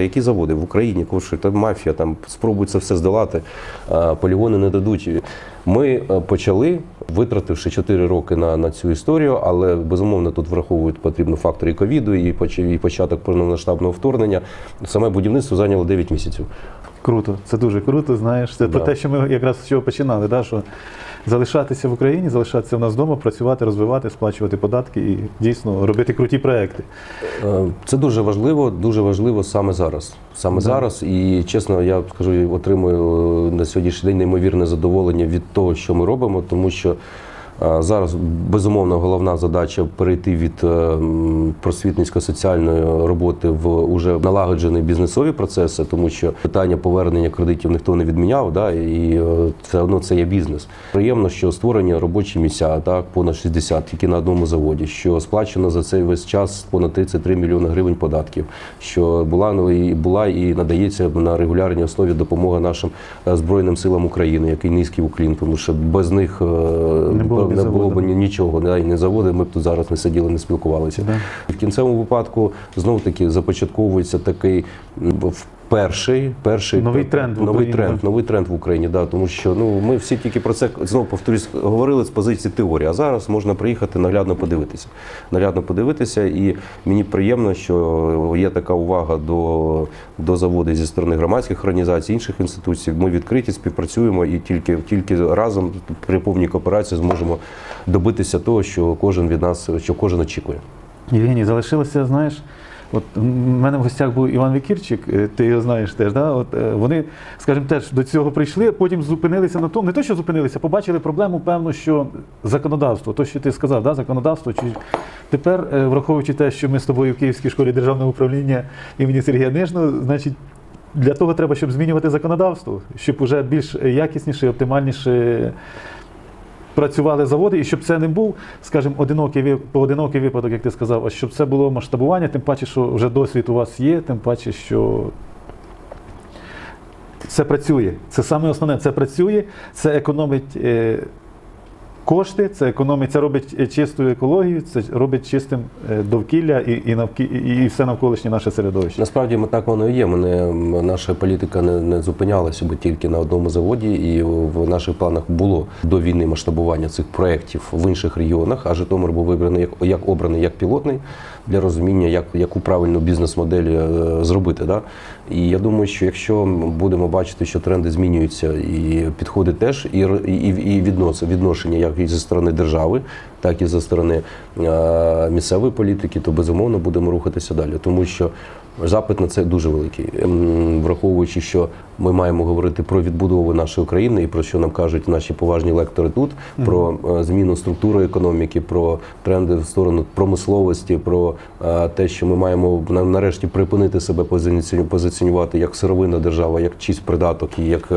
Які заводи в Україні, кошти, там мафія, там спробують це все здолати, полігони не дадуть. Ми е, почали, витративши 4 роки на, на цю історію, але безумовно тут враховують потрібно фактори ковіду, і, і початок повномасштабного вторгнення. Саме будівництво зайняло 9 місяців. Круто, це дуже круто. Знаєш, це про те, що ми якраз з чого починали. Да? Що залишатися в Україні, залишатися в нас вдома, працювати, розвивати, сплачувати податки і дійсно робити круті проекти. Е, Це дуже важливо, дуже важливо саме зараз. Саме Да. зараз. І чесно, я скажу, отримую е, на сьогоднішній день неймовірне задоволення від того, що ми робимо, тому що. Е, Зараз безумовно головна задача перейти від е, просвітницько-соціальної роботи в уже налагоджені бізнесові процеси, тому що питання повернення кредитів ніхто не відміняв, да, і е, все одно це є бізнес. Приємно, що створені робочі місця, так понад 60 тільки на одному заводі, що сплачено за цей весь час понад 33 мільйони гривень податків, що була ну, і була і надається на регулярній основі допомога нашим збройним силам України, який низький уклін, тому що без них Не було б не було б ні- нічого, да, і не заводи. Ми б тут зараз не сиділи, не спілкувалися. Да. В кінцевому випадку знов таки започатковується такий в- перший, перший Новий тренд в новий Україні, тренд, новий тренд в Україні. Да, тому що ну ми всі тільки про це знову повторюсь, говорили з позиції теорії. А зараз можна приїхати наглядно подивитися. Наглядно подивитися, і мені приємно, що є така увага до, до заводу зі сторони громадських організацій, інших інституцій. Ми відкриті, співпрацюємо і тільки, тільки разом при повній кооперації зможемо добитися того, що кожен від нас, що кожен очікує. Євгеній, залишилося, знаєш. От в мене в гостях був Іван Вікірчик, е, ти його знаєш теж. Да? От, е, вони, скажімо, теж до цього прийшли, потім зупинилися на тому, не то, що зупинилися, побачили проблему, певно, що законодавство, то, що ти сказав, да? законодавство. Чи... Тепер, е, враховуючи те, що ми з тобою в Київській школі державного управління імені Сергія Нижного, значить, для того треба, щоб змінювати законодавство, щоб уже більш якісніше, оптимальніше працювали заводи, і щоб це не був, скажімо, одинокий поодинокий випадок, як ти сказав, а щоб це було масштабування, тим паче, що вже досвід у вас є, тим паче, що це працює. Це саме основне, це працює, це економить. Кошти, це економить, це робить е, чисту екологію, це робить чистим е, довкілля і, і, навкі, і, все навколишнє наше середовище. Насправді ми так воно і є. Ми наша політика не, не зупинялася би тільки на одному заводі, і в наших планах було до війни масштабування цих проєктів в інших регіонах. А Житомир був вибраний як, як обраний як пілотний для розуміння, як яку правильну бізнес-модель е, зробити. Да? І я думаю, що якщо будемо бачити, що тренди змінюються, і підходи теж, і, і, і віднос, відношення як і зі сторони держави, так і зі сторони е, місцевої політики, то безумовно будемо рухатися далі, тому що запит на це дуже великий, Ем, враховуючи, що ми маємо говорити про відбудову нашої України і про що нам кажуть наші поважні лектори тут, про е, зміну структури економіки, про тренди в сторону промисловості, про е, те, що ми маємо нарешті припинити себе позиціонувати як сировинна держава, як чийсь придаток і як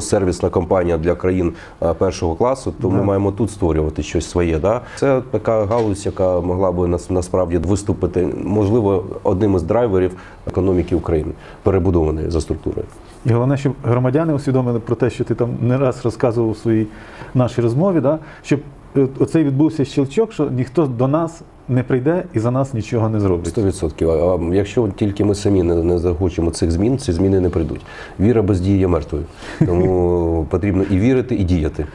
сервісна компанія для країн першого класу, то ми маємо тут створювати щось своє. Да? Це така галузь, яка могла би нас насправді виступити, можливо, одним із драйверів економіки України, перебудованої за структурою. І головне, щоб громадяни усвідомили про те, що ти там не раз розказував у своїй нашій розмові, да? щоб е, оцей відбувся щелчок, що ніхто до нас не прийде і за нас нічого не зробить. Сто відсотків. А якщо тільки ми самі не, не захочемо цих змін, ці зміни не прийдуть. Віра без дії є мертвою. Тому потрібно і вірити, і діяти.